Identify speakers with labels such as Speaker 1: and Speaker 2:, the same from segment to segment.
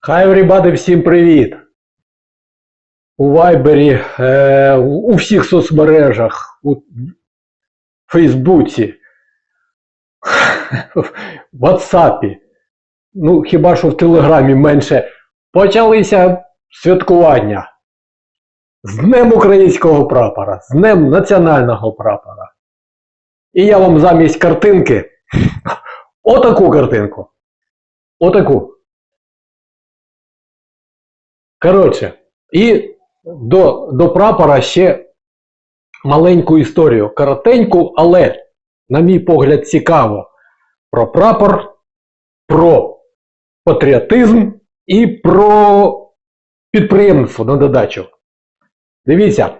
Speaker 1: Хай everybody, всім привіт! У Вайбері, е, у всіх соцмережах, у Фейсбуці, в Ватсапі, ну хіба що в Телеграмі менше, почалися святкування з Днем українського прапора, з Днем національного прапора. І я вам замість картинки отаку картинку. Отаку. Коротше, і до, до прапора ще маленьку історію. Коротеньку, але, на мій погляд, цікаво. Про прапор, про патріотизм і про підприємництво на додачу. Дивіться.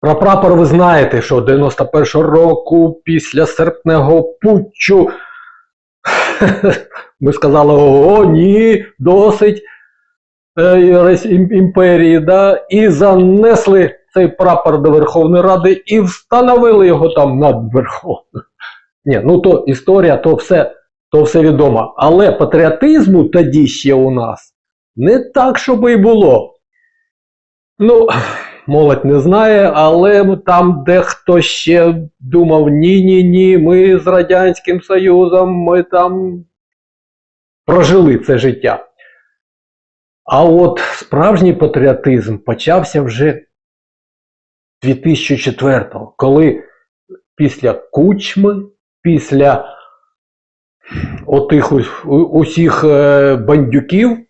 Speaker 1: Про прапор ви знаєте, що 91-го року після серпневого путчу ми сказали, о, ні, досить імперії, да, і занесли цей прапор до Верховної Ради і встановили його там над Верховною. Ні, ну то історія, то все, то все відомо. Але патріотизму тоді ще у нас не так, щоб і було. Ну, молодь не знає, але там дехто ще думав: ні-ні-ні, ми з Радянським Союзом, ми там прожили це життя. А от справжній патріотизм почався вже 2004-го, коли після кучми, після отих усіх е, бандюків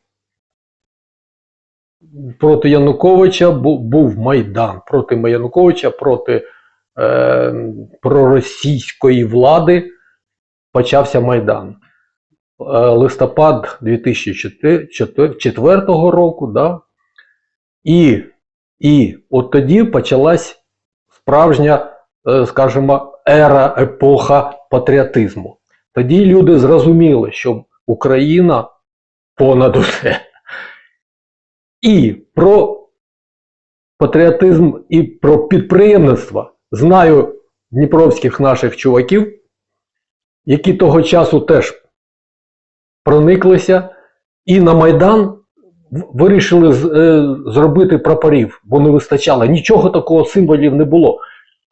Speaker 1: проти Януковича був Майдан. Проти Януковича, проти е, проросійської влади почався Майдан. Е, листопад 2004 року, да? і, і от тоді почалась справжня, е, скажімо, ера, епоха патріотизму. Тоді люди зрозуміли, що Україна понад усе. І про патріотизм і про підприємництво знаю дніпровських наших чуваків, які того часу теж прониклися і на Майдан вирішили з- е, зробити прапорів, бо не вистачало. Нічого такого символів не було.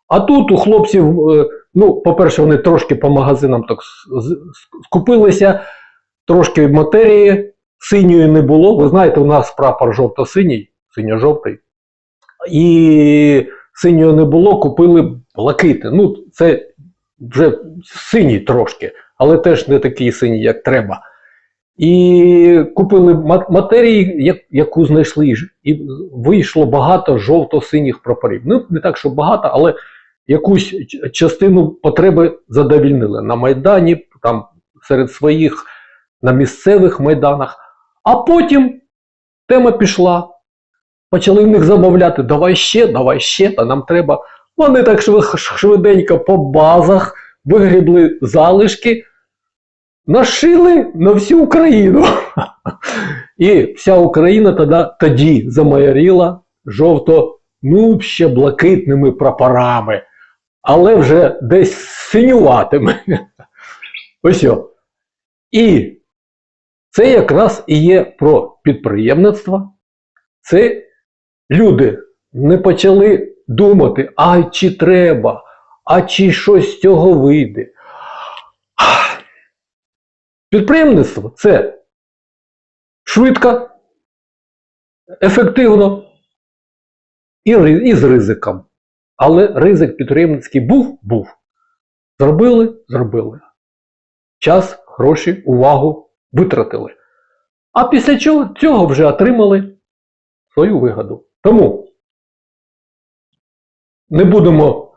Speaker 1: А тут у хлопців, е, ну, по-перше, вони трошки по магазинам так скупилися, трошки матерії синьої не було. Ви знаєте, у нас прапор жовто-синій, синьо-жовтий. І синьої не було, купили блакити. Ну, це вже синій трошки, але теж не такий синій, як треба. І купили ма- матерії, яку знайшли, і вийшло багато жовто-синіх прапорів. Ну, не так, що багато, але якусь частину потреби задовільнили на Майдані, там серед своїх на місцевих майданах. А потім тема пішла. Почали в них замовляти, давай ще, давай ще, та нам треба. Вони так шви- швиденько по базах вигрібли залишки, нашили на всю Україну. І вся Україна тоді, тоді замайоріла жовто, ну, ще блакитними прапорами, але вже десь синюватими. Ось. о. І це якраз і є про підприємництво. Це люди не почали думати, а чи треба, а чи щось з цього вийде. Підприємництво це швидко, ефективно і, і з ризиком. Але ризик підприємницький був, був. Зробили, зробили. Час, гроші, увагу витратили. А після чого цього вже отримали свою вигоду. Тому не будемо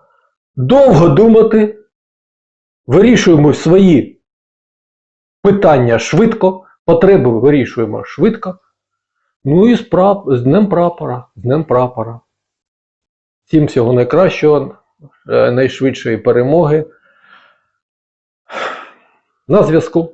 Speaker 1: довго думати, вирішуємо свої питання швидко, потреби вирішуємо швидко. Ну і з, прап... з Днем прапора, з Днем прапора. Всім всього найкращого, е, найшвидшої перемоги. На зв'язку.